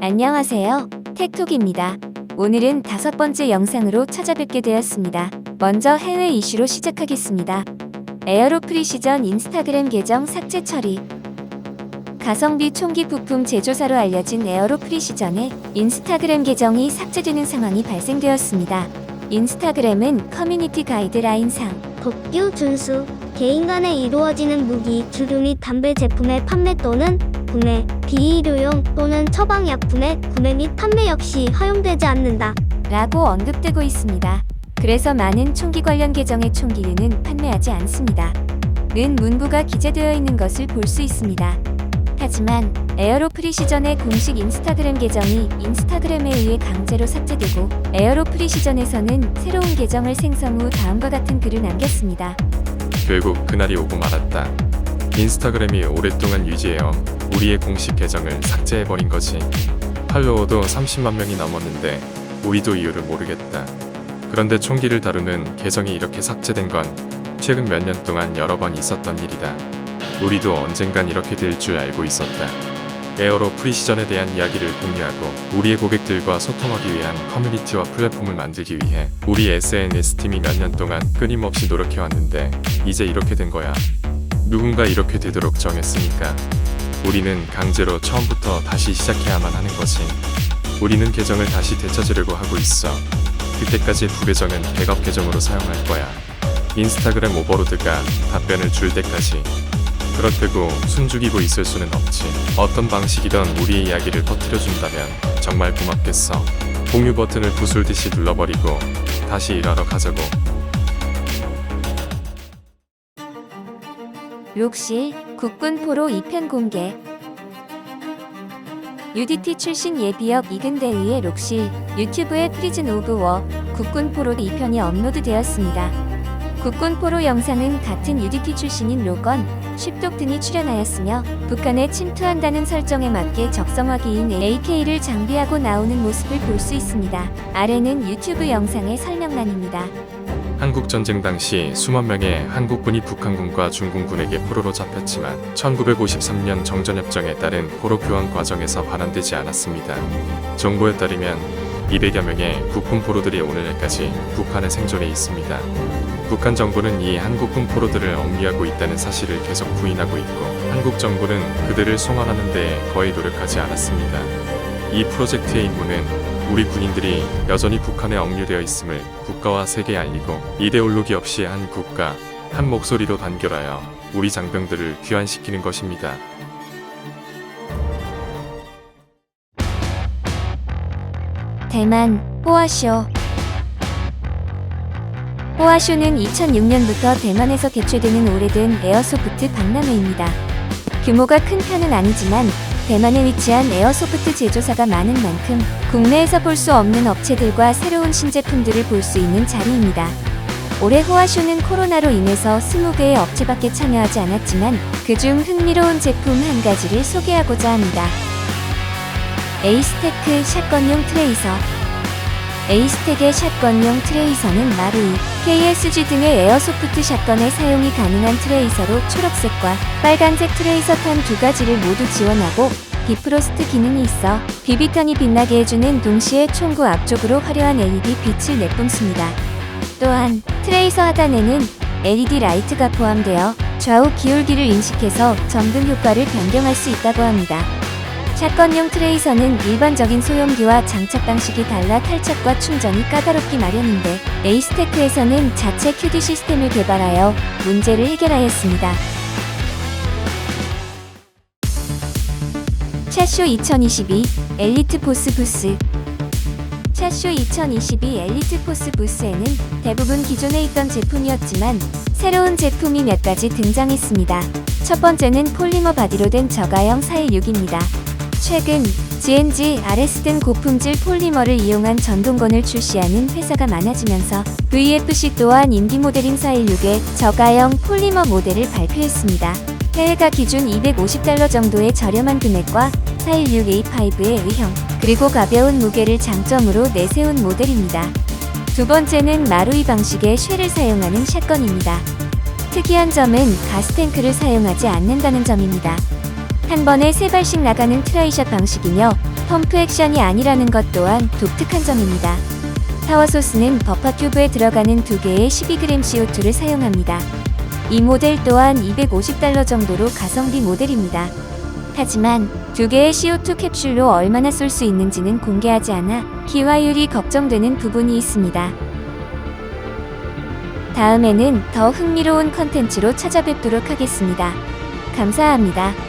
안녕하세요. 텍톡입니다. 오늘은 다섯 번째 영상으로 찾아뵙게 되었습니다. 먼저 해외 이슈로 시작하겠습니다. 에어로 프리 시전 인스타그램 계정 삭제 처리. 가성비 총기 부품 제조사로 알려진 에어로 프리 시전의 인스타그램 계정이 삭제되는 상황이 발생되었습니다. 인스타그램은 커뮤니티 가이드라인상 법규 준수, 개인 간에 이루어지는 무기, 주류 및 담배 제품의 판매 또는 구매, 비의료용 또는 처방약품의 구매 및 판매 역시 허용되지 않는다. 라고 언급되고 있습니다. 그래서 많은 총기 관련 계정의 총기류는 판매하지 않습니다. 는 문구가 기재되어 있는 것을 볼 수 있습니다. 하지만 에어로 프리시전의 공식 인스타그램 계정이 인스타그램에 의해 강제로 삭제되고 에어로 프리시전에서는 새로운 계정을 생성 후 다음과 같은 글을 남겼습니다. 결국 그날이 오고 말았다. 인스타그램이 오랫동안 유지해온 우리의 공식 계정을 삭제해버린 거지. 팔로워도 30만 명이 넘었는데 우리도 이유를 모르겠다. 그런데 총기를 다루는 계정이 이렇게 삭제된 건 최근 몇 년 동안 여러 번 있었던 일이다. 우리도 언젠간 이렇게 될 줄 알고 있었다. 에어로 프리시전에 대한 이야기를 공유하고 우리의 고객들과 소통하기 위한 커뮤니티와 플랫폼을 만들기 위해 우리 SNS 팀이 몇 년 동안 끊임없이 노력해왔는데 이제 이렇게 된 거야. 누군가 이렇게 되도록 정했으니까 우리는 강제로 처음부터 다시 시작해야만 하는 거지. 우리는 계정을 다시 되찾으려고 하고 있어. 그때까지 부계정은 백업 계정으로 사용할 거야. 인스타그램 오버로드가 답변을 줄 때까지. 그렇다고 숨죽이고 있을 수는 없지. 어떤 방식이든 우리의 이야기를 퍼뜨려준다면 정말 고맙겠어. 공유 버튼을 부술듯이 눌러버리고 다시 일하러 가자고. 록실 국군 포로 2편 공개 UDT 출신 예비역 이근대의의 록실 유튜브에 프리즌 오브 워 국군 포로 2편이 업로드되었습니다. 국군 포로 영상은 같은 UDT 출신인 로건, 쉽독 등이 출연하였으며 북한에 침투한다는 설정에 맞게 적성화기인 AK를 장비하고 나오는 모습을 볼 수 있습니다. 아래는 유튜브 영상의 설명란입니다. 한국 전쟁 당시 수만 명의 한국군이 북한군과 중공군에게 포로로 잡혔지만 1953년 정전협정에 따른 포로 교환 과정에서 반환되지 않았습니다. 정보에 따르면 200여 명의 국군 포로들이 오늘날까지 북한에 생존해 있습니다. 북한 정부는 이 한국군 포로들을 억류하고 있다는 사실을 계속 부인하고 있고 한국 정부는 그들을 송환하는 데 거의 노력하지 않았습니다. 이 프로젝트의 임무는 우리 군인들이 여전히 북한에 억류되어 있음을 국가와 세계에 알리고 이데올로기 없이 한 국가, 한 목소리로 단결하여 우리 장병들을 귀환시키는 것입니다. 대만 호아쇼 호아쇼는 2006년부터 대만에서 개최되는 오래된 에어소프트 박람회입니다. 규모가 큰 편은 아니지만 대만에 위치한 에어소프트 제조사가 많은 만큼 국내에서 볼 수 없는 업체들과 새로운 신제품들을 볼 수 있는 자리입니다. 올해 호아쇼는 코로나로 인해서 20개의 업체밖에 참여하지 않았지만 그중 흥미로운 제품 한 가지를 소개하고자 합니다. 에이스테크 샷건용 트레이서 에이스텍의 샷건용 트레이서는 마루이, KSG 등의 에어소프트 샷건에 사용이 가능한 트레이서로 초록색과 빨간색 트레이서 탄 두 가지를 모두 지원하고 디프로스트 기능이 있어 비비턴이 빛나게 해주는 동시에 총구 앞쪽으로 화려한 LED 빛을 내뿜습니다. 또한 트레이서 하단에는 LED 라이트가 포함되어 좌우 기울기를 인식해서 점등 효과를 변경할 수 있다고 합니다. 샷건용 트레이서는 일반적인 소형기와 장착 방식이 달라 탈착과 충전이 까다롭기 마련인데 에이스테크에서는 자체 QD 시스템을 개발하여 문제를 해결하였습니다. 샷쇼 2022 엘리트 포스 부스 샷쇼 2022 엘리트 포스 부스에는 대부분 기존에 있던 제품이었지만 새로운 제품이 몇 가지 등장했습니다. 첫 번째는 폴리머 바디로 된 저가형 416입니다. 최근 GNG, RS 등 고품질 폴리머를 이용한 전동건을 출시하는 회사가 많아지면서 VFC 또한 인기 모델인 416의 저가형 폴리머 모델을 발표했습니다. 해외가 기준 250달러 정도의 저렴한 금액과 416A5의 의형, 그리고 가벼운 무게를 장점으로 내세운 모델입니다. 두 번째는 마루이 방식의 쉘을 사용하는 샷건입니다. 특이한 점은 가스탱크를 사용하지 않는다는 점입니다. 한 번에 세 발씩 나가는 트라이샷 방식이며 펌프 액션이 아니라는 것 또한 독특한 점입니다. 파워 소스는 버퍼 튜브에 들어가는 두 개의 12g CO2를 사용합니다. 이 모델 또한 250달러 정도로 가성비 모델입니다. 하지만 두 개의 CO2 캡슐로 얼마나 쏠 수 있는지는 공개하지 않아 기화율이 걱정되는 부분이 있습니다. 다음에는 더 흥미로운 컨텐츠로 찾아뵙도록 하겠습니다. 감사합니다.